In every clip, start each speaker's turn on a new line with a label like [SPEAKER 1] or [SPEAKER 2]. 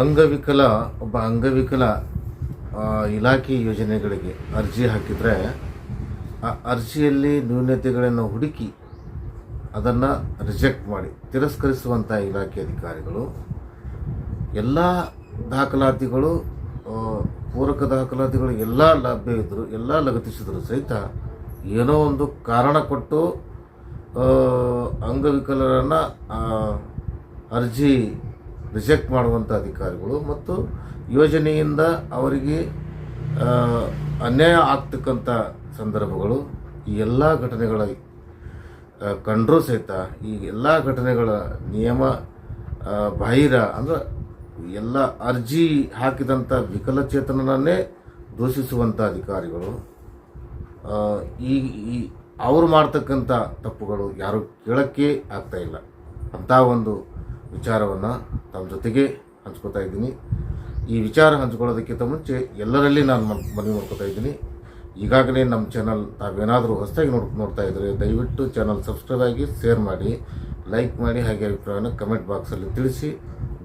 [SPEAKER 1] ಅಂಗವಿಕಲ, ಒಬ್ಬ ಅಂಗವಿಕಲ ಇಲಾಖೆ ಯೋಜನೆಗಳಿಗೆ ಅರ್ಜಿ ಹಾಕಿದರೆ ಆ ಅರ್ಜಿಯಲ್ಲಿ ನ್ಯೂನತೆಗಳನ್ನು ಹುಡುಕಿ ಅದನ್ನು ರಿಜೆಕ್ಟ್ ಮಾಡಿ ತಿರಸ್ಕರಿಸುವಂಥ ಇಲಾಖೆ ಅಧಿಕಾರಿಗಳು. ಎಲ್ಲ ದಾಖಲಾತಿಗಳು ಪೂರಕ ದಾಖಲಾತಿಗಳು ಎಲ್ಲ ಲಭ್ಯವಿದ್ದರು, ಎಲ್ಲ ಲಗತ್ತಿಸಿದ್ರು ಸಹಿತ ಏನೋ ಒಂದು ಕಾರಣ ಕೊಟ್ಟು ಅಂಗವಿಕಲರನ್ನು ಅರ್ಜಿ ರಿಜೆಕ್ಟ್ ಮಾಡುವಂಥ ಅಧಿಕಾರಿಗಳು ಮತ್ತು ಯೋಜನೆಯಿಂದ ಅವರಿಗೆ ಅನ್ಯಾಯ ಆಗ್ತಕ್ಕಂಥ ಸಂದರ್ಭಗಳು ಈ ಎಲ್ಲ ಘಟನೆಗಳ ಕಂಡ್ರೂ ಸಹಿತ ಈ ಎಲ್ಲ ಘಟನೆಗಳ ನಿಯಮ ಬಾಹಿರ ಅಂದ್ರೆ ಎಲ್ಲ ಅರ್ಜಿ ಹಾಕಿದಂಥ ವಿಕಲಚೇತನನ್ನೇ ದೂಷಿಸುವಂಥ ಅಧಿಕಾರಿಗಳು. ಈ ಈ, ಅವರು ಮಾಡ್ತಕ್ಕಂಥ ತಪ್ಪುಗಳು ಯಾರು ಕೇಳೋಕ್ಕೆ ಇಲ್ಲ. ಅಂಥ ಒಂದು ವಿಚಾರವನ್ನು ತಮ್ಮ ಜೊತೆಗೆ ಹಂಚ್ಕೋತಾ ಇದ್ದೀನಿ. ಈ ವಿಚಾರ ಹಂಚ್ಕೊಳ್ಳೋದಕ್ಕಿಂತ ಮುಂಚೆ ಎಲ್ಲರಲ್ಲಿ ನಾನು ಮನ್- ಮನವಿ ಮಾಡ್ಕೋತಾ ಇದ್ದೀನಿ. ಈಗಾಗಲೇ ನಮ್ಮ ಚಾನಲ್ ತಾವೇನಾದರೂ ಹೊಸದಾಗಿ ನೋಡ್, ನೋಡ್ತಾ ಇದ್ದರೆ ದಯವಿಟ್ಟು ಚಾನಲ್ ಸಬ್ಸ್ಕ್ರೈಬ್ ಆಗಿ ಶೇರ್ ಮಾಡಿ ಲೈಕ್ ಮಾಡಿ, ಹಾಗೆ ಅಭಿಪ್ರಾಯನ ಕಮೆಂಟ್ ಬಾಕ್ಸಲ್ಲಿ ತಿಳಿಸಿ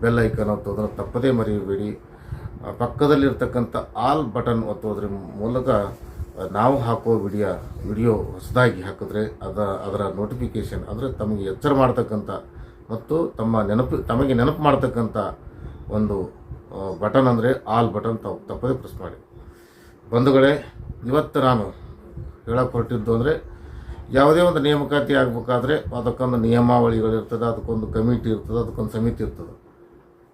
[SPEAKER 1] ಬೆಲ್ ಐಕನ್ ಒತ್ತೋದನ್ನು ತಪ್ಪದೇ ಮರೆಯಬೇಡಿ. ಪಕ್ಕದಲ್ಲಿರ್ತಕ್ಕಂಥ ಆಲ್ ಬಟನ್ ಒತ್ತೋದ್ರ ಮೂಲಕ ನಾವು ಹಾಕೋ ವಿಡಿಯೋ ವಿಡಿಯೋ ಹೊಸದಾಗಿ ಹಾಕಿದ್ರೆ ಅದ, ಅದರ ನೋಟಿಫಿಕೇಷನ್ ಅಂದರೆ ತಮಗೆ ಎಚ್ಚರ ಮಾಡ್ತಕ್ಕಂಥ ಮತ್ತು ತಮ್ಮ ನೆನಪು, ತಮಗೆ ನೆನಪು ಮಾಡ್ತಕ್ಕಂಥ ಒಂದು ಬಟನ್ ಅಂದರೆ ಆಲ್ ಬಟನ್ ತಾವು ತಪ್ಪದೇ ಪ್ರೆಸ್ ಮಾಡಿ. ಬಂಧುಗಳೇ, ಇವತ್ತು ನಾನು ಹೇಳಕ್ಕೆ ಹೊರಟಿದ್ದು ಅಂದರೆ ಯಾವುದೇ ಒಂದು ನೇಮಕಾತಿ ಆಗಬೇಕಾದ್ರೆ ಅದಕ್ಕೊಂದು ನಿಯಮಾವಳಿಗಳಿರ್ತದೆ, ಅದಕ್ಕೊಂದು ಕಮಿಟಿ ಇರ್ತದೆ, ಅದಕ್ಕೊಂದು ಸಮಿತಿ ಇರ್ತದೆ.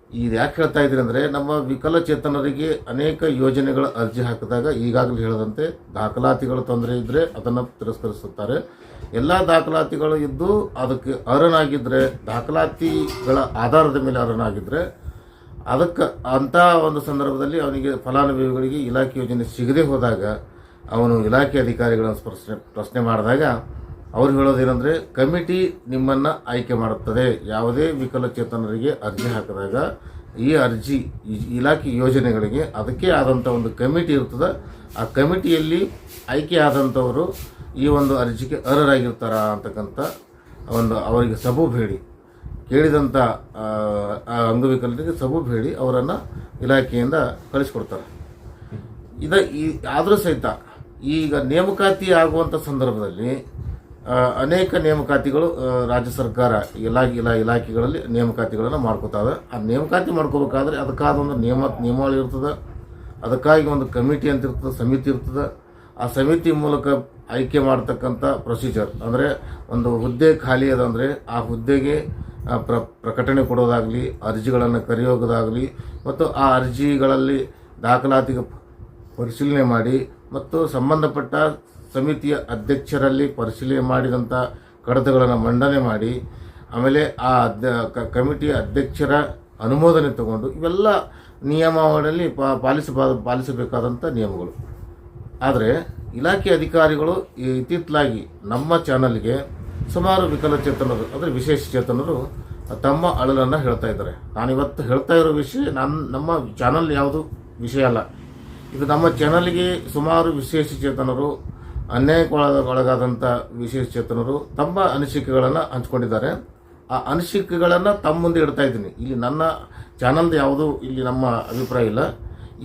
[SPEAKER 1] ಇದು ಯಾಕೆ ಹೇಳ್ತಾ ಇದ್ದೀನಿ ಅಂದರೆ ನಮ್ಮ ವಿಕಲಚೇತನರಿಗೆ ಅನೇಕ ಯೋಜನೆಗಳ ಅರ್ಜಿ ಹಾಕಿದಾಗ ಈಗಾಗಲೇ ಹೇಳದಂತೆ ದಾಖಲಾತಿಗಳ ತೊಂದರೆ ಇದ್ದರೆ ಅದನ್ನು ತಿರಸ್ಕರಿಸುತ್ತಾರೆ. ಎಲ್ಲ ದಾಖಲಾತಿಗಳು ಇದ್ದು ಅದಕ್ಕೆ ಅರ್ಹನಾಗಿದ್ದರೆ ದಾಖಲಾತಿಗಳ ಆಧಾರದ ಮೇಲೆ ಅರ್ಹನಾಗಿದ್ದರೆ ಅದಕ್ಕೆ ಅಂಥ ಒಂದು ಸಂದರ್ಭದಲ್ಲಿ ಅವನಿಗೆ ಫಲಾನುಭವಿಗಳಿಗೆ ಇಲಾಖೆ ಯೋಜನೆ ಸಿಗದೆ ಹೋದಾಗ ಅವನು ಇಲಾಖೆ ಅಧಿಕಾರಿಗಳನ್ನು ಪ್ರಶ್ನೆ ಪ್ರಶ್ನೆ ಮಾಡಿದಾಗ ಅವ್ರು ಹೇಳೋದೇನಂದ್ರೆ, ಕಮಿಟಿ ನಿಮ್ಮನ್ನು ಆಯ್ಕೆ ಮಾಡುತ್ತದೆ. ಯಾವುದೇ ವಿಕಲಚೇತನರಿಗೆ ಅರ್ಜಿ ಹಾಕಿದಾಗ ಈ ಅರ್ಜಿ ಇಲಾಖೆ ಯೋಜನೆಗಳಿಗೆ ಅದಕ್ಕೆ ಆದಂಥ ಒಂದು ಕಮಿಟಿ ಇರ್ತದೆ. ಆ ಕಮಿಟಿಯಲ್ಲಿ ಆಯ್ಕೆ ಆದಂಥವರು ಈ ಒಂದು ಅರ್ಜಿಗೆ ಅರ್ಹರಾಗಿರ್ತಾರ ಅಂತಕ್ಕಂಥ ಒಂದು ಅವರಿಗೆ ಸಬೂಬ್ ಹೇಳಿ ಕೇಳಿದಂಥ ಅಂಗವಿಕಲರಿಗೆ ಸಬೂಬ್ ಹೇಳಿ ಅವರನ್ನು ಇಲಾಖೆಯಿಂದ ಕಳಿಸ್ಕೊಡ್ತಾರೆ. ಇದ ಈ, ಆದರೂ ಸಹಿತ ಈಗ ನೇಮಕಾತಿ ಆಗುವಂಥ ಸಂದರ್ಭದಲ್ಲಿ ಅನೇಕ ನೇಮಕಾತಿಗಳು ರಾಜ್ಯ ಸರ್ಕಾರ ಎಲ್ಲ ಇಲಾ, ಇಲಾಖೆಗಳಲ್ಲಿ ನೇಮಕಾತಿಗಳನ್ನು ಮಾಡ್ಕೋತಾವೆ ಆ ನೇಮಕಾತಿ ಮಾಡ್ಕೋಬೇಕಾದ್ರೆ ಅದಕ್ಕಾದ ಒಂದು ನಿಯಮ ನಿಯಮಾವಳಿ ಇರ್ತದೆ, ಅದಕ್ಕಾಗಿ ಒಂದು ಕಮಿಟಿ ಅಂತ ಇರ್ತದೆ, ಸಮಿತಿ ಇರ್ತದೆ. ಆ ಸಮಿತಿ ಮೂಲಕ ಆಯ್ಕೆ ಮಾಡ್ತಕ್ಕಂಥ ಪ್ರೊಸೀಜರ್ ಅಂದರೆ ಒಂದು ಹುದ್ದೆ ಖಾಲಿ ಅದ ಅಂದರೆ ಆ ಹುದ್ದೆಗೆ ಪ್ರ, ಪ್ರಕಟಣೆ ಕೊಡೋದಾಗಲಿ, ಅರ್ಜಿಗಳನ್ನು ಕರೆಯೋದಾಗಲಿ ಮತ್ತು ಆ ಅರ್ಜಿಗಳಲ್ಲಿ ದಾಖಲಾತಿಗೆ ಪರಿಶೀಲನೆ ಮಾಡಿ, ಮತ್ತು ಸಂಬಂಧಪಟ್ಟ ಸಮಿತಿಯ ಅಧ್ಯಕ್ಷರಲ್ಲಿ ಪರಿಶೀಲನೆ ಮಾಡಿದಂಥ ಕಡತಗಳನ್ನು ಮಂಡನೆ ಮಾಡಿ, ಆಮೇಲೆ ಆ ಅಧ್ಯ ಕಮಿಟಿಯ ಅಧ್ಯಕ್ಷರ ಅನುಮೋದನೆ ತಗೊಂಡು ಇವೆಲ್ಲ ನಿಯಮಾವಳಿಯಲ್ಲಿ ಪಾಲಿಸಬಾ ಪಾಲಿಸಬೇಕಾದಂಥ ನಿಯಮಗಳು. ಆದರೆ ಇಲಾಖೆ ಅಧಿಕಾರಿಗಳು ಇತ್ತಿತ್ತಲಾಗಿ ನಮ್ಮ ಚಾನಲ್ಗೆ ಸುಮಾರು ವಿಕಲಚೇತನರು ಅಂದರೆ ವಿಶೇಷ ಚೇತನರು ತಮ್ಮ ಅಳಲನ್ನು ಹೇಳ್ತಾ ಇದ್ದಾರೆ. ನಾನಿವತ್ತು ಹೇಳ್ತಾ ಇರೋ ವಿಷಯ ನನ್ನ ನಮ್ಮ ಚಾನಲ್ ಯಾವುದು ವಿಷಯ ಅಲ್ಲ. ಇದು ನಮ್ಮ ಚಾನಲ್ಗೆ ಸುಮಾರು ವಿಶೇಷ ಚೇತನರು ವಿಶೇಷಚೇತನರು ಒಳಗಾದಂಥ ವಿಶೇಷ ಚೇತನರು ತಮ್ಮ ಅನಿಸಿಕೆಗಳನ್ನು ಹಂಚ್ಕೊಂಡಿದ್ದಾರೆ. ಆ ಅನಿಸಿಕೆಗಳನ್ನು ತಮ್ಮ ಮುಂದೆ ಇಡ್ತಾ ಇದ್ದೀನಿ. ಇಲ್ಲಿ ನನ್ನ ಚಾನಲ್ದು ಯಾವುದು ಇಲ್ಲಿ ನಮ್ಮ ಅಭಿಪ್ರಾಯ ಇಲ್ಲ.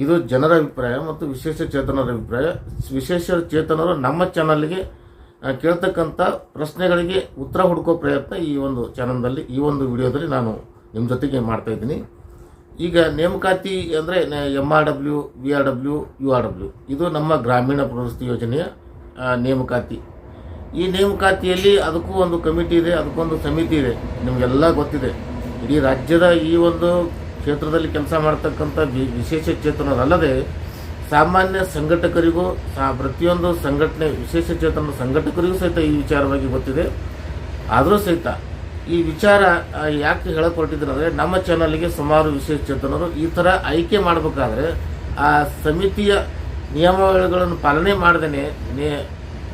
[SPEAKER 1] ಇದು ಜನರ ಅಭಿಪ್ರಾಯ ಮತ್ತು ವಿಶೇಷ ಚೇತನರ ಅಭಿಪ್ರಾಯ. ವಿಶೇಷ ಚೇತನರು ನಮ್ಮ ಚಾನಲ್ಗೆ ಕೇಳ್ತಕ್ಕಂಥ ಪ್ರಶ್ನೆಗಳಿಗೆ ಉತ್ತರ ಹುಡುಕೋ ಪ್ರಯತ್ನ ಈ ಒಂದು ಚಾನಲ್ನಲ್ಲಿ, ಈ ಒಂದು ವಿಡಿಯೋದಲ್ಲಿ ನಾನು ನಿಮ್ಮ ಜೊತೆಗೆ ಮಾಡ್ತಾ ಇದ್ದೀನಿ. ಈಗ ನೇಮಕಾತಿ ಅಂದರೆ M R W V R W U R W ಇದು ನಮ್ಮ ಗ್ರಾಮೀಣ ಪ್ರವೃತ್ತಿ ಯೋಜನೆಯ ನೇಮಕಾತಿ. ಈ ನೇಮಕಾತಿಯಲ್ಲಿ ಅದಕ್ಕೂ ಒಂದು ಕಮಿಟಿ ಇದೆ, ಅದಕ್ಕೊಂದು ಸಮಿತಿ ಇದೆ, ನಿಮಗೆಲ್ಲ ಗೊತ್ತಿದೆ. ಇಡೀ ರಾಜ್ಯದ ಈ ಒಂದು ಕ್ಷೇತ್ರದಲ್ಲಿ ಕೆಲಸ ಮಾಡ್ತಕ್ಕಂಥ ವಿಶೇಷ ಚೇತನರಲ್ಲದೆ ಸಾಮಾನ್ಯ ಸಂಘಟಕರಿಗೂ, ಸಾ- ಪ್ರತಿಯೊಂದು ಸಂಘಟನೆ, ವಿಶೇಷ ಚೇತನ ಸಂಘಟಕರಿಗೂ ಸಹಿತ ಈ ವಿಚಾರವಾಗಿ ಗೊತ್ತಿದೆ. ಆದರೂ ಸಹಿತ ಈ ವಿಚಾರ ಯಾಕೆ ಹೇಳಕ್ ಹೊರಟಿದ್ದೀನಿ ಅಂದರೆ ನಮ್ಮ ಚಾನಲ್ಗೆ ಸುಮಾರು ವಿಶೇಷ ಚೇತನರು ಈ ಥರ ಆಯ್ಕೆ ಮಾಡಬೇಕಾದ್ರೆ ಆ ಸಮಿತಿಯ ನಿಯಮಾವಳಿಗಳನ್ನು ಪಾಲನೆ ಮಾಡದೇ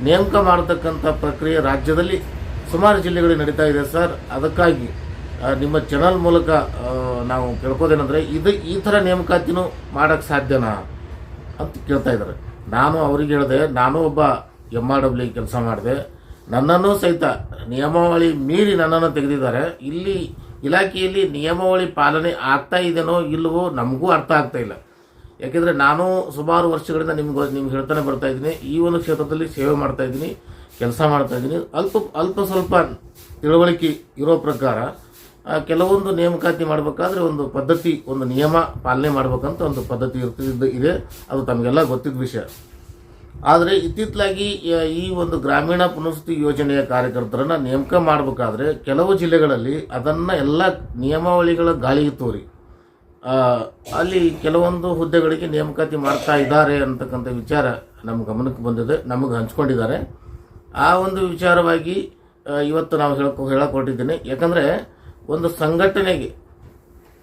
[SPEAKER 1] ನೇಮಕ ಮಾಡತಕ್ಕಂಥ ಪ್ರಕ್ರಿಯೆ ರಾಜ್ಯದಲ್ಲಿ ಸುಮಾರು ಜಿಲ್ಲೆಗಳಲ್ಲಿ ನಡೀತಾ ಇದೆ ಸರ್. ಅದಕ್ಕಾಗಿ ನಿಮ್ಮ ಚಾನಲ್ ಮೂಲಕ ನಾವು ಕೇಳ್ಕೋದೇನೆಂದರೆ ಇದು ಈ ಥರ ನೇಮಕಾತಿನೂ ಮಾಡೋಕ್ಕೆ ಸಾಧ್ಯನಾ ಅಂತ ಕೇಳ್ತಾ ಇದ್ದಾರೆ. ನಾನು ಅವ್ರಿಗೆ ಹೇಳಿದೆ, ನಾನು ಒಬ್ಬ ಎಂ ಆರ್ ಡಬ್ಲ್ಯೂ ಕೆಲಸ ಮಾಡಿದೆ. ನನ್ನನ್ನು ಸಹಿತ ನಿಯಮಾವಳಿ ಮೀರಿ ನನ್ನನ್ನು ತೆಗೆದಿದ್ದಾರೆ. ಇಲ್ಲಿ
[SPEAKER 2] ಇಲಾಖೆಯಲ್ಲಿ ನಿಯಮಾವಳಿ ಪಾಲನೆ ಆಗ್ತಾ ಇದೆಯೋ ಇಲ್ಲವೋ ನಮಗೂ ಅರ್ಥ ಆಗ್ತಾ ಇಲ್ಲ. ಯಾಕೆಂದರೆ ನಾನು ಸುಮಾರು ವರ್ಷಗಳಿಂದ ನಿಮ್ಗೆ ನಿಮ್ಗೆ ಹೇಳ್ತಾನೆ ಬರ್ತಾ ಇದ್ದೀನಿ. ಈ ಒಂದು ಕ್ಷೇತ್ರದಲ್ಲಿ ಸೇವೆ ಮಾಡ್ತಾ ಇದ್ದೀನಿ, ಕೆಲಸ ಮಾಡ್ತಾ ಇದ್ದೀನಿ. ಅಲ್ಪ ಅಲ್ಪ ಸ್ವಲ್ಪ ತಿಳುವಳಿಕೆ ಇರೋ ಪ್ರಕಾರ ಕೆಲವೊಂದು ನೇಮಕಾತಿ ಮಾಡಬೇಕಾದ್ರೆ ಒಂದು ಪದ್ಧತಿ, ಒಂದು ನಿಯಮ ಪಾಲನೆ ಮಾಡ್ಬೇಕಂತ ಒಂದು ಪದ್ಧತಿ ಇರ್ತಿದ್ದು ಇದೆ. ಅದು ತಮಗೆಲ್ಲ ಗೊತ್ತಿದ್ದ ವಿಷಯ. ಆದರೆ ಇತ್ತಿತ್ತಲಾಗಿ ಈ ಒಂದು ಗ್ರಾಮೀಣ ಪುನರ್ವಸತಿ ಯೋಜನೆಯ ಕಾರ್ಯಕರ್ತರನ್ನ ನೇಮಕ ಮಾಡಬೇಕಾದ್ರೆ ಕೆಲವು ಜಿಲ್ಲೆಗಳಲ್ಲಿ ಅದನ್ನು ಎಲ್ಲ ನಿಯಮಾವಳಿಗಳ ಗಾಳಿಗೆ ತೋರಿ. ಅಲ್ಲಿ ಕೆಲವೊಂದು ಹುದ್ದೆಗಳಿಗೆ ನೇಮಕಾತಿ ಮಾಡ್ತಾ ಇದ್ದಾರೆ ಅಂತಕ್ಕಂಥ ವಿಚಾರ ನಮ್ಮ ಗಮನಕ್ಕೆ ಬಂದಿದೆ, ನಮಗೆ ಹಂಚ್ಕೊಂಡಿದ್ದಾರೆ. ಆ ಒಂದು ವಿಚಾರವಾಗಿ ಇವತ್ತು ನಾವು ಹೇಳಕ್ಕೆ ಹೇಳಕ್ ಹೊರಟಿದ್ದೀನಿ ಯಾಕಂದರೆ, ಒಂದು ಸಂಘಟನೆಗೆ,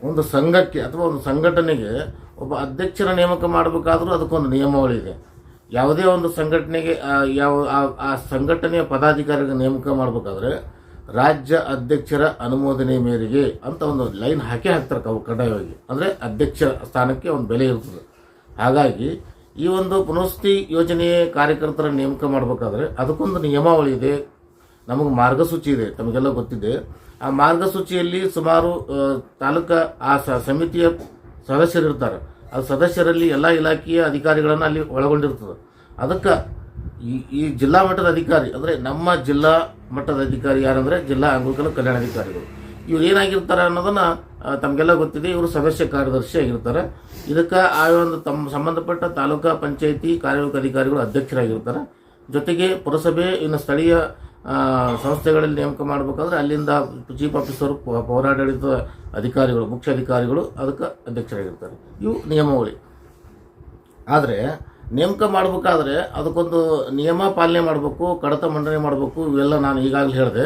[SPEAKER 2] ಒಂದು ಸಂಘಕ್ಕೆ ಅಥವಾ ಒಂದು ಸಂಘಟನೆಗೆ ಒಬ್ಬ ಅಧ್ಯಕ್ಷರ ನೇಮಕ ಮಾಡಬೇಕಾದ್ರೂ ಅದಕ್ಕೊಂದು ನಿಯಮಾವಳಿ ಇದೆ. ಯಾವುದೇ ಒಂದು ಸಂಘಟನೆಗೆ ಯಾವ ಆ- ಆ ಸಂಘಟನೆಯ ಪದಾಧಿಕಾರಿಗೆ ನೇಮಕ ಮಾಡಬೇಕಾದ್ರೆ ರಾಜ್ಯ ಅಧ್ಯಕ್ಷರ ಅನುಮೋದನೆ ಮೇರೆಗೆ ಅಂತ ಒಂದು ಲೈನ್ ಹಾಕಿ ಹಾಕ್ತಾರೆ ಕವ್ ಕಡ್ಡಾಯವಾಗಿ. ಅಂದರೆ ಅಧ್ಯಕ್ಷ ಸ್ಥಾನಕ್ಕೆ ಒಂದು ಬೆಲೆ ಇರ್ತದೆ. ಹಾಗಾಗಿ ಈ ಒಂದು ಪುನಸ್ತಿ ಯೋಜನೆಯ ಕಾರ್ಯಕರ್ತರ ನೇಮಕ ಮಾಡಬೇಕಾದ್ರೆ ಅದಕ್ಕೊಂದು ನಿಯಮಾವಳಿ ಇದೆ. ನಮಗೆ ಮಾರ್ಗಸೂಚಿ ಇದೆ, ತಮಗೆಲ್ಲ ಗೊತ್ತಿದೆ. ಆ ಮಾರ್ಗಸೂಚಿಯಲ್ಲಿ ಸುಮಾರು ತಾಲೂಕಾ, ಆ ಸಮಿತಿಯ ಸದಸ್ಯರಿರ್ತಾರೆ. ಆ ಸದಸ್ಯರಲ್ಲಿ ಎಲ್ಲ ಇಲಾಖೆಯ ಅಧಿಕಾರಿಗಳನ್ನು ಅಲ್ಲಿ ಒಳಗೊಂಡಿರ್ತದೆ. ಅದಕ್ಕೆ ಈ ಜಿಲ್ಲಾ ಮಟ್ಟದ ಅಧಿಕಾರಿ, ಅಂದರೆ ನಮ್ಮ ಜಿಲ್ಲಾ ಮಟ್ಟದ ಅಧಿಕಾರಿ ಯಾರಂದರೆ ಜಿಲ್ಲಾ ಅಂಗವಿಕಲ ಕಲ್ಯಾಣಾಧಿಕಾರಿಗಳು ಇವ್ರು ಏನಾಗಿರ್ತಾರೆ ಅನ್ನೋದನ್ನು ತಮಗೆಲ್ಲ ಗೊತ್ತಿದೆ. ಇವರು ಸದಸ್ಯ ಕಾರ್ಯದರ್ಶಿ ಆಗಿರ್ತಾರೆ. ಇದಕ್ಕೆ ಆ ಒಂದು ತಮ್ಮ ಸಂಬಂಧಪಟ್ಟ ತಾಲೂಕಾ ಪಂಚಾಯಿತಿ ಕಾರ್ಯನಿರ್ವಾಹಕ ಅಧಿಕಾರಿಗಳು ಅಧ್ಯಕ್ಷರಾಗಿರ್ತಾರೆ. ಜೊತೆಗೆ ಪುರಸಭೆ, ಇನ್ನು ಸ್ಥಳೀಯ ಸಂಸ್ಥೆಗಳಲ್ಲಿ ನೇಮಕ ಮಾಡಬೇಕಾದ್ರೆ ಅಲ್ಲಿಂದ ಚೀಫ್ ಆಫೀಸರ್ ಪೌರಾಡಳಿತ ಅಧಿಕಾರಿಗಳು, ಮುಖ್ಯ ಅಧಿಕಾರಿಗಳು ಅದಕ್ಕೆ ಅಧ್ಯಕ್ಷರಾಗಿರ್ತಾರೆ. ಇವು ನಿಯಮಾವಳಿ. ಆದರೆ ನೇಮಕ ಮಾಡಬೇಕಾದ್ರೆ ಅದಕ್ಕೊಂದು ನಿಯಮ ಪಾಲನೆ ಮಾಡಬೇಕು, ಕಡತ ಮಂಡನೆ ಮಾಡಬೇಕು, ಇವೆಲ್ಲ ನಾನು ಈಗಾಗಲೇ ಹೇಳಿದೆ.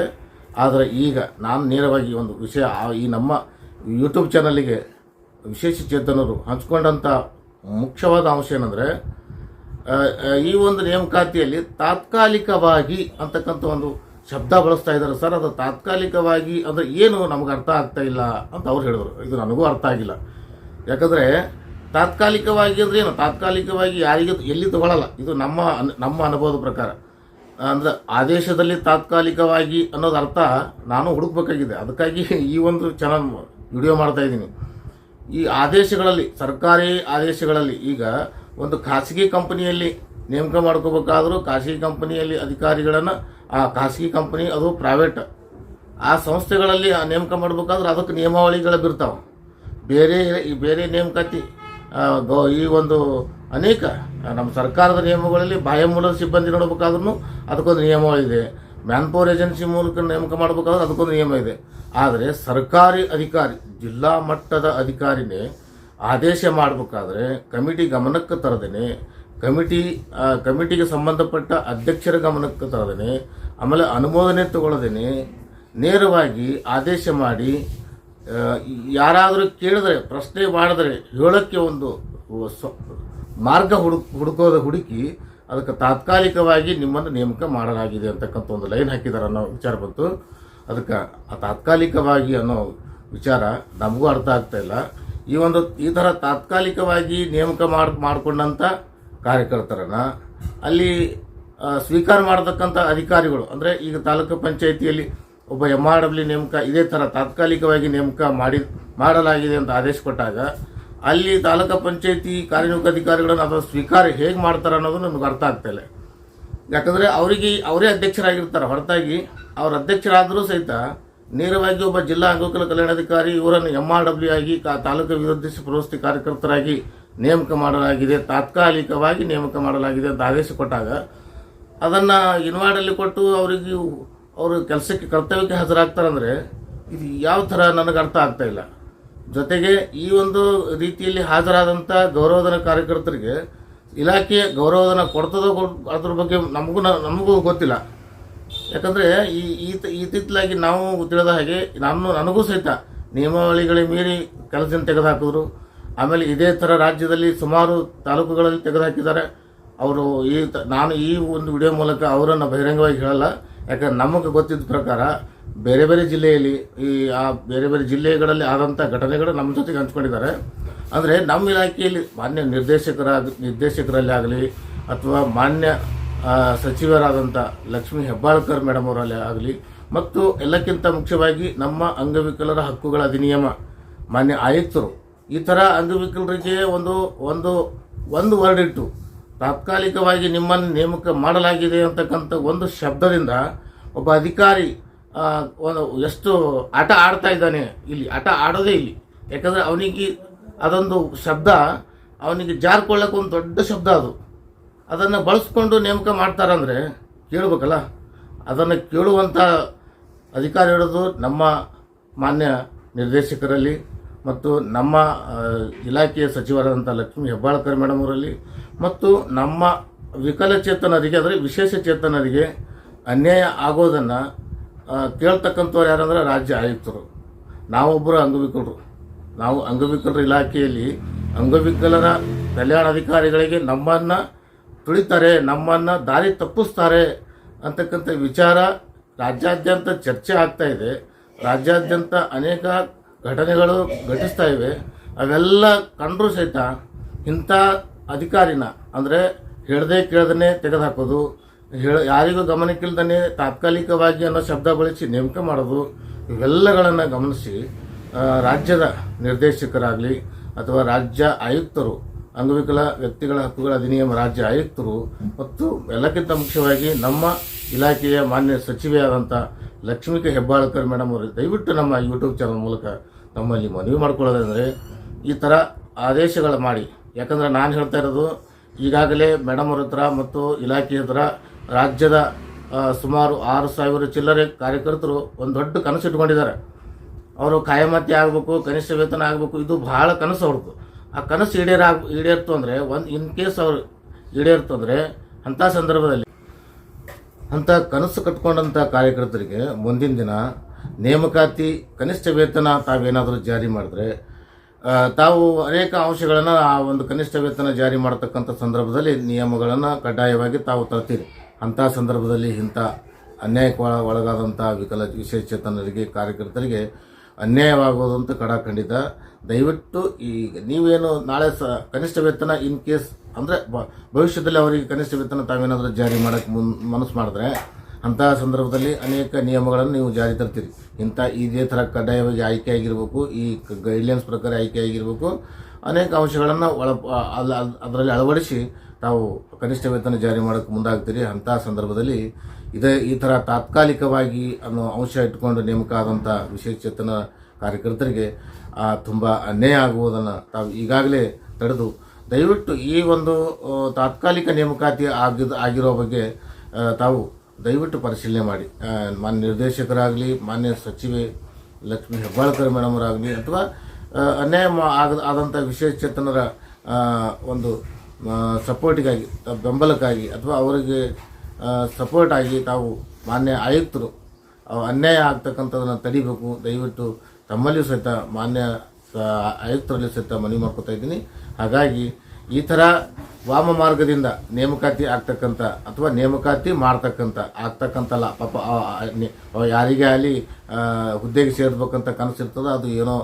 [SPEAKER 2] ಆದರೆ ಈಗ ನಾನು ನೇರವಾಗಿ ಒಂದು ವಿಷಯ ಈ ನಮ್ಮ ಯೂಟ್ಯೂಬ್ ಚಾನಲಿಗೆ ವಿಶೇಷ ಚೇತನರು ಹಂಚ್ಕೊಂಡಂಥ ಮುಖ್ಯವಾದ ಅಂಶ ಏನಂದರೆ ಈ ಒಂದು ನೇಮಕಾತಿಯಲ್ಲಿ ತಾತ್ಕಾಲಿಕವಾಗಿ ಅಂತಕ್ಕಂಥ ಒಂದು ಶಬ್ದ ಬಳಸ್ತಾ ಇದ್ದಾರೆ. ಸರ್, ಅದು ತಾತ್ಕಾಲಿಕವಾಗಿ ಅಂದರೆ ಏನು ನಮಗೆ ಅರ್ಥ ಆಗ್ತಾ ಇಲ್ಲ ಅಂತ ಅವ್ರು ಹೇಳಿದರು. ಇದು ನನಗೂ ಅರ್ಥ ಆಗಿಲ್ಲ. ಯಾಕಂದರೆ ತಾತ್ಕಾಲಿಕವಾಗಿ ಏನು? ತಾತ್ಕಾಲಿಕವಾಗಿ ಯಾರಿಗೆ ಎಲ್ಲಿ ತಗೊಳ್ಳಲ್ಲ ಇದು ನಮ್ಮ ನಮ್ಮ ಅನುಭವದ ಪ್ರಕಾರ. ಅಂದ್ರೆ ಆದೇಶದಲ್ಲಿ ತಾತ್ಕಾಲಿಕವಾಗಿ ಅನ್ನೋದು ಅರ್ಥ ನಾನು ಹುಡುಕ್ಬೇಕಾಗಿದೆ. ಅದಕ್ಕಾಗಿ ಈ ಒಂದು ಚಾನಲ್ ವಿಡಿಯೋ ಮಾಡ್ತಾ ಇದ್ದೀನಿ. ಈ ಆದೇಶಗಳಲ್ಲಿ, ಸರ್ಕಾರಿ ಆದೇಶಗಳಲ್ಲಿ ಈಗ ಒಂದು ಖಾಸಗಿ ಕಂಪನಿಯಲ್ಲಿ ನೇಮಕ ಮಾಡ್ಕೋಬೇಕಾದ್ರೂ ಖಾಸಗಿ ಕಂಪನಿಯಲ್ಲಿ ಅಧಿಕಾರಿಗಳನ್ನು, ಆ ಖಾಸಗಿ ಕಂಪನಿ ಅದು ಪ್ರೈವೇಟ್ ಆ ಸಂಸ್ಥೆಗಳಲ್ಲಿ ನೇಮಕ ಮಾಡ್ಬೇಕಾದ್ರೆ ಅದಕ್ಕೆ ನಿಯಮಾವಳಿಗಳು ಬಿರ್ತಾವೆ. ಬೇರೆ ಬೇರೆ ನೇಮಕಾತಿ ಗೌ- ಈ ಒಂದು ಅನೇಕ ನಮ್ಮ ಸರ್ಕಾರದ ನಿಯಮಗಳಲ್ಲಿ ಬಾಹ್ಯ ಮೂಲದ ಸಿಬ್ಬಂದಿ ನೋಡಬೇಕಾದ್ರೂ ಅದಕ್ಕೊಂದು ನಿಯಮ ಇದೆ ಮ್ಯಾನ್ ಪವರ್ ಏಜೆನ್ಸಿ ಮೂಲಕ ನೇಮಕ ಮಾಡಬೇಕಾದ್ರೆ ಅದಕ್ಕೊಂದು ನಿಯಮ ಇದೆ. ಆದರೆ ಸರ್ಕಾರಿ ಅಧಿಕಾರಿ, ಜಿಲ್ಲಾ ಮಟ್ಟದ ಅಧಿಕಾರಿನೇ ಆದೇಶ ಮಾಡಬೇಕಾದ್ರೆ ಕಮಿಟಿ ಗಮನಕ್ಕೆ ತರದೇನೆ, ಕಮಿಟಿ ಕಮಿಟಿಗೆ ಸಂಬಂಧಪಟ್ಟ ಅಧ್ಯಕ್ಷರ ಗಮನಕ್ಕೆ ತರದೇನೆ, ಆಮೇಲೆ ಅನುಮೋದನೆ ತಗೊಳ್ಳದೇನೆ, ನೇರವಾಗಿ ಆದೇಶ ಮಾಡಿ ಯಾರಾದರೂ ಕೇಳಿದ್ರೆ, ಪ್ರಶ್ನೆ ಮಾಡಿದ್ರೆ ಹೇಳೋಕ್ಕೆ ಒಂದು ಮಾರ್ಗ ಹುಡುಕ್ ಹುಡುಕೋದು ಹುಡುಕಿ ಅದಕ್ಕೆ ತಾತ್ಕಾಲಿಕವಾಗಿ ನಿಮ್ಮನ್ನು ನೇಮಕ ಮಾಡಲಾಗಿದೆ ಅಂತಕ್ಕಂಥ ಒಂದು ಲೈನ್ ಹಾಕಿದ್ದಾರೆ ಅನ್ನೋ ವಿಚಾರ ಬಂತು. ಅದಕ್ಕೆ ಆ ತಾತ್ಕಾಲಿಕವಾಗಿ ಅನ್ನೋ ವಿಚಾರ ನಮಗೂ ಅರ್ಥ ಆಗ್ತಾ ಇಲ್ಲ. ಈ ಒಂದು, ಈ ಥರ ತಾತ್ಕಾಲಿಕವಾಗಿ ನೇಮಕ ಮಾಡಿ ಮಾಡಿಕೊಂಡಂಥ ಕಾರ್ಯಕರ್ತರನ್ನು ಅಲ್ಲಿ ಸ್ವೀಕಾರ ಮಾಡತಕ್ಕಂಥ ಅಧಿಕಾರಿಗಳು, ಅಂದರೆ ಈಗ ತಾಲೂಕು ಪಂಚಾಯಿತಿಯಲ್ಲಿ ಒಬ್ಬ ಎಂ ಆರ್ ಡಬ್ಲ್ಯೂ ನೇಮಕ, ಇದೇ ಥರ ತಾತ್ಕಾಲಿಕವಾಗಿ ನೇಮಕ ಮಾಡಿ, ಮಾಡಲಾಗಿದೆ ಅಂತ ಆದೇಶ ಕೊಟ್ಟಾಗ, ಅಲ್ಲಿ ತಾಲೂಕು ಪಂಚಾಯಿತಿ ಕಾರ್ಯನಿರ್ವಾಹಕ ಅಧಿಕಾರಿಗಳನ್ನು ಅದರ ಸ್ವೀಕಾರ ಹೇಗೆ ಮಾಡ್ತಾರೆ ಅನ್ನೋದು ನಮ್ಗೆ ಅರ್ಥ ಆಗ್ತಾ ಇಲ್ಲ. ಯಾಕಂದರೆ ಅವರಿಗೆ, ಅವರೇ ಅಧ್ಯಕ್ಷರಾಗಿರ್ತಾರೆ. ಹೊರತಾಗಿ ಅವ್ರ ಅಧ್ಯಕ್ಷರಾದರೂ ಸಹಿತ ನೇರವಾಗಿ ಒಬ್ಬ ಜಿಲ್ಲಾ ಅಂಗವಿಕಲ ಕಲ್ಯಾಣಾಧಿಕಾರಿ, ಇವರನ್ನು ಎಂ ಆರ್ ಡಬ್ಲ್ಯೂ ಆಗಿ ಕಾ, ತಾಲೂಕು ವಿರೋಧಿ ಪ್ರವೃತ್ತಿ ಕಾರ್ಯಕರ್ತರಾಗಿ ನೇಮಕ ಮಾಡಲಾಗಿದೆ, ತಾತ್ಕಾಲಿಕವಾಗಿ ನೇಮಕ ಮಾಡಲಾಗಿದೆ ಅಂತ ಆದೇಶ ಕೊಟ್ಟಾಗ, ಅದನ್ನು ಇನ್ವಾರ್ಡಲ್ಲಿ ಕೊಟ್ಟು ಅವರಿಗೆ ಅವರು ಕೆಲಸಕ್ಕೆ ಕರ್ತವ್ಯಕ್ಕೆ ಹಾಜರಾಗ್ತಾರಂದರೆ ಇದು ಯಾವ ಥರ ನನಗೆ ಅರ್ಥ ಆಗ್ತಾ ಇಲ್ಲ. ಜೊತೆಗೆ ಈ ಒಂದು ರೀತಿಯಲ್ಲಿ ಹಾಜರಾದಂಥ ಗೌರವಧನ ಕಾರ್ಯಕರ್ತರಿಗೆ ಇಲಾಖೆ ಗೌರವಧನ ಕೊಡ್ತದೋ ಕೊಡ್, ಅದ್ರ ಬಗ್ಗೆ ನಮಗೂ ನಮಗೂ ಗೊತ್ತಿಲ್ಲ. ಯಾಕಂದರೆ ಈ ಈತ ಇತ್ತಿತ್ತಲಾಗಿ ನಾವು ತಿಳಿದ ಹಾಗೆ ನಾನು, ನನಗೂ ಸಹಿತ ನಿಯಮಾವಳಿಗಳ ಮೀರಿ ಕೆಲಸದಿಂದ ತೆಗೆದುಹಾಕಿದ್ರು. ಆಮೇಲೆ ಇದೇ ಥರ ರಾಜ್ಯದಲ್ಲಿ ಸುಮಾರು ತಾಲೂಕುಗಳಲ್ಲಿ ತೆಗೆದುಹಾಕಿದ್ದಾರೆ. ಅವರು ಈ ನಾನು ಈ ಒಂದು ವಿಡಿಯೋ ಮೂಲಕ ಅವರನ್ನು ಬಹಿರಂಗವಾಗಿ ಹೇಳಲ್ಲ. ಯಾಕಂದ್ರೆ ನಮಗೆ ಗೊತ್ತಿದ್ದ ಪ್ರಕಾರ ಬೇರೆ ಬೇರೆ ಜಿಲ್ಲೆಯಲ್ಲಿ ಈ ಆ ಬೇರೆ ಬೇರೆ ಜಿಲ್ಲೆಗಳಲ್ಲಿ ಆದಂಥ ಘಟನೆಗಳು ನಮ್ಮ ಜೊತೆಗೆ ಹಂಚ್ಕೊಂಡಿದ್ದಾರೆ. ಅಂದರೆ ನಮ್ಮ ಇಲಾಖೆಯಲ್ಲಿ ಮಾನ್ಯ ನಿರ್ದೇಶಕರ ನಿರ್ದೇಶಕರಲ್ಲಿ ಆಗಲಿ ಅಥವಾ ಮಾನ್ಯ ಸಚಿವರಾದಂಥ ಲಕ್ಷ್ಮೀ ಹೆಬ್ಬಾಳ್ಕರ್ ಮೇಡಮ್ ಅವರಲ್ಲಿ ಆಗಲಿ ಮತ್ತು ಎಲ್ಲಕ್ಕಿಂತ ಮುಖ್ಯವಾಗಿ ನಮ್ಮ ಅಂಗವಿಕಲರ ಹಕ್ಕುಗಳ ಅಧಿನಿಯಮ, ಮಾನ್ಯ ಆಯುಕ್ತರು ಈ ಥರ ಅಂಗವಿಕಲರಿಗೆ ಒಂದು ಒಂದು ಒಂದು ವರ್ಡ್ ಇಟ್ಟು ತಾತ್ಕಾಲಿಕವಾಗಿ ನಿಮ್ಮನ್ನು ನೇಮಕ ಮಾಡಲಾಗಿದೆ ಅಂತಕ್ಕಂಥ ಒಂದು ಶಬ್ದದಿಂದ ಒಬ್ಬ ಅಧಿಕಾರಿ ಒಂದು ಎಷ್ಟು ಆಟ ಆಡ್ತಾ ಇದ್ದಾನೆ, ಇಲ್ಲಿ ಆಟ ಆಡೋದೇ ಇಲ್ಲಿ. ಯಾಕಂದರೆ ಅವನಿಗೆ ಅದೊಂದು ಶಬ್ದ, ಅವನಿಗೆ ಜಾರ್ಕೊಳ್ಳೋಕೆ ಒಂದು ದೊಡ್ಡ ಶಬ್ದ ಅದು. ಅದನ್ನು ಬಳಸ್ಕೊಂಡು ನೇಮಕ ಮಾಡ್ತಾರಂದರೆ, ಕೇಳಬೇಕಲ್ಲ? ಅದನ್ನು ಕೇಳುವಂಥ ಅಧಿಕಾರಿ ಇರೋದು ನಮ್ಮ ಮಾನ್ಯ ನಿರ್ದೇಶಕರಲ್ಲಿ ಮತ್ತು ನಮ್ಮ ಇಲಾಖೆಯ ಸಚಿವರಾದಂಥ ಲಕ್ಷ್ಮೀ ಹೆಬ್ಬಾಳ್ಕರ್ ಮೇಡಮ್ ಅವರಲ್ಲಿ ಮತ್ತು ನಮ್ಮ ವಿಕಲಚೇತನರಿಗೆ, ಅಂದರೆ ವಿಶೇಷ ಚೇತನರಿಗೆ ಅನ್ಯಾಯ ಆಗೋದನ್ನು ಕೇಳ್ತಕ್ಕಂಥವ್ರು ಯಾರಂದ್ರೆ ರಾಜ್ಯ ಆಯುಕ್ತರು. ನಾವೊಬ್ಬರು ಅಂಗವಿಕಲರು. ನಾವು ಅಂಗವಿಕಲರ ಇಲಾಖೆಯಲ್ಲಿ ಅಂಗವಿಕಲರ ಕಲ್ಯಾಣಾಧಿಕಾರಿಗಳಿಗೆ ನಮ್ಮನ್ನು ತುಳಿತಾರೆ, ನಮ್ಮನ್ನು ದಾರಿ ತಪ್ಪಿಸ್ತಾರೆ ಅಂತಕ್ಕಂಥ ವಿಚಾರ ರಾಜ್ಯಾದ್ಯಂತ ಚರ್ಚೆ ಆಗ್ತಾ ಇದೆ. ರಾಜ್ಯಾದ್ಯಂತ ಅನೇಕ ಘಟನೆಗಳು ಘಟಿಸ್ತಾ ಇವೆ. ಅವೆಲ್ಲ ಕಂಡರೂ ಸಹಿತ ಇಂಥ ಅಧಿಕಾರಿನ, ಅಂದರೆ ಹೇಳ್ದೆ ಕೇಳ್ದೇ ತೆಗೆದುಹಾಕೋದು, ಹೇಳ, ಯಾರಿಗೂ ಗಮನಕ್ಕಿಲ್ದೇ ತಾತ್ಕಾಲಿಕವಾಗಿ ಅನ್ನೋ ಶಬ್ದ ಬಳಸಿ ನೇಮಕ ಮಾಡೋದು, ಇವೆಲ್ಲಗಳನ್ನು ಗಮನಿಸಿ ರಾಜ್ಯದ ನಿರ್ದೇಶಕರಾಗಲಿ ಅಥವಾ ರಾಜ್ಯ ಆಯುಕ್ತರು, ಅಂಗವಿಕಲ ವ್ಯಕ್ತಿಗಳ ಹಕ್ಕುಗಳ ಅಧಿನಿಯಮ ರಾಜ್ಯ ಆಯುಕ್ತರು, ಮತ್ತು ಎಲ್ಲಕ್ಕಿಂತ ಮುಖ್ಯವಾಗಿ ನಮ್ಮ ಇಲಾಖೆಯ ಮಾನ್ಯ ಸಚಿವೆಯಾದಂಥ ಲಕ್ಷ್ಮಿಕ ಹೆಬ್ಬಾಳ್ಕರ್ ಮೇಡಮ್ ಅವರು, ದಯವಿಟ್ಟು ನಮ್ಮ ಯೂಟ್ಯೂಬ್ ಚಾನಲ್ ಮೂಲಕ ನಮ್ಮಲ್ಲಿ ಮನವಿ ಮಾಡ್ಕೊಳ್ಳೋದಂದರೆ ಈ ಥರ ಆದೇಶಗಳು ಮಾಡಿ. ಯಾಕಂದರೆ ನಾನು ಹೇಳ್ತಾ ಇರೋದು, ಈಗಾಗಲೇ ಮೇಡಮ್ ಅವ್ರ ಹತ್ರ ಮತ್ತು ಇಲಾಖೆ ಹತ್ರ ರಾಜ್ಯದ ಸುಮಾರು ಆರು ಸಾವಿರ ಚಿಲ್ಲರೆ ಕಾರ್ಯಕರ್ತರು ಒಂದು ದೊಡ್ಡ ಕನಸು ಇಟ್ಕೊಂಡಿದ್ದಾರೆ. ಅವರು ಕಾಯಮತಿ ಆಗಬೇಕು, ಕನಿಷ್ಠ ವೇತನ ಆಗಬೇಕು, ಇದು ಬಹಳ ಕನಸು ಅವ್ರದ್ದು ಆ ಕನಸು ಈಡೇರ ಈಡೇರ್ತು ಅಂದರೆ, ಒಂದು ಇನ್ ಕೇಸ್ ಅವ್ರು ಈಡೇರ್ತು ಅಂದರೆ, ಅಂಥ ಸಂದರ್ಭದಲ್ಲಿ ಅಂಥ ಕನಸು ಕಟ್ಕೊಂಡಂಥ ಕಾರ್ಯಕರ್ತರಿಗೆ ಮುಂದಿನ ದಿನ ನೇಮಕಾತಿ, ಕನಿಷ್ಠ ವೇತನ ತಾವೇನಾದರೂ ಜಾರಿ ಮಾಡಿದ್ರೆ ತಾವು ಅನೇಕ ಅಂಶಗಳನ್ನು ಆ ಒಂದು ಕನಿಷ್ಠ ವೇತನ ಜಾರಿ ಮಾಡತಕ್ಕಂಥ ಸಂದರ್ಭದಲ್ಲಿ ನಿಯಮಗಳನ್ನು ಕಡ್ಡಾಯವಾಗಿ ತಾವು ತರ್ತೀರಿ. ಅಂಥ ಸಂದರ್ಭದಲ್ಲಿ ಇಂಥ ಅನ್ಯಾಯಕ್ಕೆ ಒಳ, ಒಳಗಾದಂಥ ವಿಕಲ ವಿಶೇಷಚೇತನರಿಗೆ ಕಾರ್ಯಕರ್ತರಿಗೆ ಅನ್ಯಾಯವಾಗುವುದಂತ ಕಡ ಖಂಡಿತ. ದಯವಿಟ್ಟು ಈಗ ನೀವೇನು ನಾಳೆ ಸ, ಕನಿಷ್ಠ ವೇತನ ಇನ್ ಕೇಸ್ ಅಂದರೆ ಭವಿಷ್ಯದಲ್ಲಿ ಅವರಿಗೆ ಕನಿಷ್ಠ ವೇತನ ತಾವೇನಾದರೂ ಜಾರಿ ಮಾಡೋಕ್ಕೆ ಮುನ್, ಮನಸ್ಸು ಮಾಡಿದ್ರೆ ಅಂತಹ ಸಂದರ್ಭದಲ್ಲಿ ಅನೇಕ ನಿಯಮಗಳನ್ನು ನೀವು ಜಾರಿ ತರ್ತೀರಿ. ಇಂಥ ಇದೇ ಥರ ಕಡ್ಡಾಯವಾಗಿ ಆಯ್ಕೆ ಆಗಿರಬೇಕು, ಈ ಗೈಡ್ಲೈನ್ಸ್ ಪ್ರಕಾರ ಆಯ್ಕೆ ಆಗಿರಬೇಕು, ಅನೇಕ ಅಂಶಗಳನ್ನು ಒಳ ಅದರಲ್ಲಿ ಅಳವಡಿಸಿ ತಾವು ಕನಿಷ್ಠ ವೇತನ ಜಾರಿ ಮಾಡೋಕ್ಕೆ ಮುಂದಾಗ್ತೀರಿ. ಅಂತಹ ಸಂದರ್ಭದಲ್ಲಿ ಇದೇ ಈ ಥರ ತಾತ್ಕಾಲಿಕವಾಗಿ ಅನ್ನೋ ಅಂಶ ಇಟ್ಕೊಂಡು ನೇಮಕ ಆದಂಥ ವಿಶೇಷಚೇತನ ಕಾರ್ಯಕರ್ತರಿಗೆ ತುಂಬ ಅನ್ಯಾಯ ಆಗುವುದನ್ನು ತಾವು ಈಗಾಗಲೇ ತಡೆದು, ದಯವಿಟ್ಟು ಈ ಒಂದು ತಾತ್ಕಾಲಿಕ ನೇಮಕಾತಿ ಆಗಿದ ಆಗಿರೋ ಬಗ್ಗೆ ತಾವು ದಯವಿಟ್ಟು ಪರಿಶೀಲನೆ ಮಾಡಿ. ಮಾನ್ಯ ನಿರ್ದೇಶಕರಾಗಲಿ, ಮಾನ್ಯ ಸಚಿವೆ ಲಕ್ಷ್ಮೀ ಹೆಬ್ಬಾಳ್ಕರ್ ಮೇಡಮರಾಗಲಿ ಅಥವಾ ಅನ್ಯಾಯ ಆಗ ಆದಂಥ ವಿಶೇಷ ಚೇತನರ ಒಂದು ಸಪೋರ್ಟಿಗಾಗಿ ಬೆಂಬಲಕ್ಕಾಗಿ ಅಥವಾ ಅವರಿಗೆ ಸಪೋರ್ಟ್ ಆಗಿ ತಾವು ಮಾನ್ಯ ಆಯುಕ್ತರು ಅನ್ಯಾಯ ಆಗ್ತಕ್ಕಂಥದನ್ನು ತಡಿಬೇಕು. ದಯವಿಟ್ಟು ತಮ್ಮಲ್ಲಿಯೂ ಸಹಿತ ಮಾನ್ಯ ಆಯುಕ್ತರಲ್ಲಿ ಸಹಿತ ಮನವಿ ಮಾಡ್ಕೊತಾ ಇದ್ದೀನಿ. ಹಾಗಾಗಿ ಈ ಥರ ವಾಮ ಮಾರ್ಗದಿಂದ ನೇಮಕಾತಿ ಆಗ್ತಕ್ಕಂಥ ಅಥವಾ ನೇಮಕಾತಿ ಮಾಡ್ತಕ್ಕಂಥ, ಆಗ್ತಕ್ಕಂಥಲ್ಲ. ಪಾಪ ಯಾರಿಗೆ ಅಲ್ಲಿ ಹುದ್ದೆಗೆ ಸೇರ್ಬೇಕಂತ ಕನಸಿರ್ತದೋ ಅದು ಏನೋ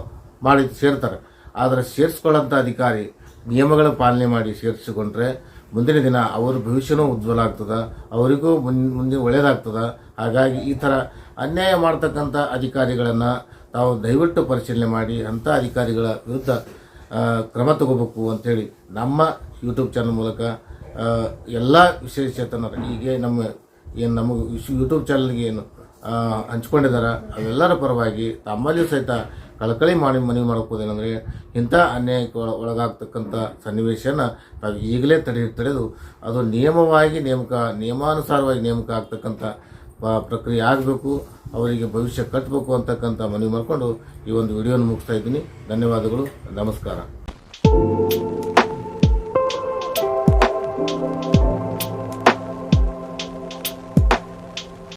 [SPEAKER 2] ಮಾಡಿ ಸೇರ್ತಾರೆ. ಆದರೆ ಸೇರಿಸ್ಕೊಳ್ಳೋಂಥ ಅಧಿಕಾರಿ ನಿಯಮಗಳ ಪಾಲನೆ ಮಾಡಿ ಸೇರಿಸಿಕೊಂಡ್ರೆ ಮುಂದಿನ ದಿನ ಅವ್ರ ಭವಿಷ್ಯನೂ ಉಜ್ವಲ ಆಗ್ತದೆ, ಅವರಿಗೂ ಮುನ್, ಮುಂದೆ ಒಳ್ಳೆಯದಾಗ್ತದೆ ಹಾಗಾಗಿ ಈ ಥರ ಅನ್ಯಾಯ ಮಾಡ್ತಕ್ಕಂಥ ಅಧಿಕಾರಿಗಳನ್ನು ತಾವು ದಯವಿಟ್ಟು ಪರಿಶೀಲನೆ ಮಾಡಿ, ಅಂಥ ಅಧಿಕಾರಿಗಳ ವಿರುದ್ಧ ಕ್ರಮ ತಗೋಬೇಕು ಅಂಥೇಳಿ ನಮ್ಮ ಯೂಟ್ಯೂಬ್ ಚಾನಲ್ ಮೂಲಕ ಎಲ್ಲ ವಿಶೇಷಚೇತನರು ಈಗ ನಮ್ಮ, ಏನು ನಮಗೆ ವಿಶ್ ಯೂಟ್ಯೂಬ್ ಚಾನಲ್ಗೆ ಏನು ಹಂಚ್ಕೊಂಡಿದ್ದಾರೆ ಅವೆಲ್ಲರ ಪರವಾಗಿ ತಮ್ಮಲ್ಲಿಯೂ ಸಹಿತ ಕಳಕಳಿ ಮಾಡಿ ಮನವಿ ಮಾಡೋಕೋದೇನೆಂದರೆ ಇಂಥ ಅನ್ಯಾಯಕ್ಕೆ ಒಳ, ಒಳಗಾಗ್ತಕ್ಕಂಥ ಸನ್ನಿವೇಶನ ತಾವು ಈಗಲೇ ತಡೆ, ತಡೆದು, ಅದು ನಿಯಮವಾಗಿ ನೇಮಕ, ನಿಯಮಾನುಸಾರವಾಗಿ ನೇಮಕ ಆಗ್ತಕ್ಕಂಥ ಪ್ರಕ್ರಿಯೆ ಆಗಬೇಕು. ಅವರಿಗೆ ಭವಿಷ್ಯ ಕಟ್ಟಬೇಕು ಅಂತಕ್ಕಂಥ ಮನವಿ ಮಾಡಿಕೊಂಡು ಈ ಒಂದು ವಿಡಿಯೋನ ಮುಗಿಸ್ತಾ ಇದ್ದೀನಿ. ಧನ್ಯವಾದಗಳು. ನಮಸ್ಕಾರ.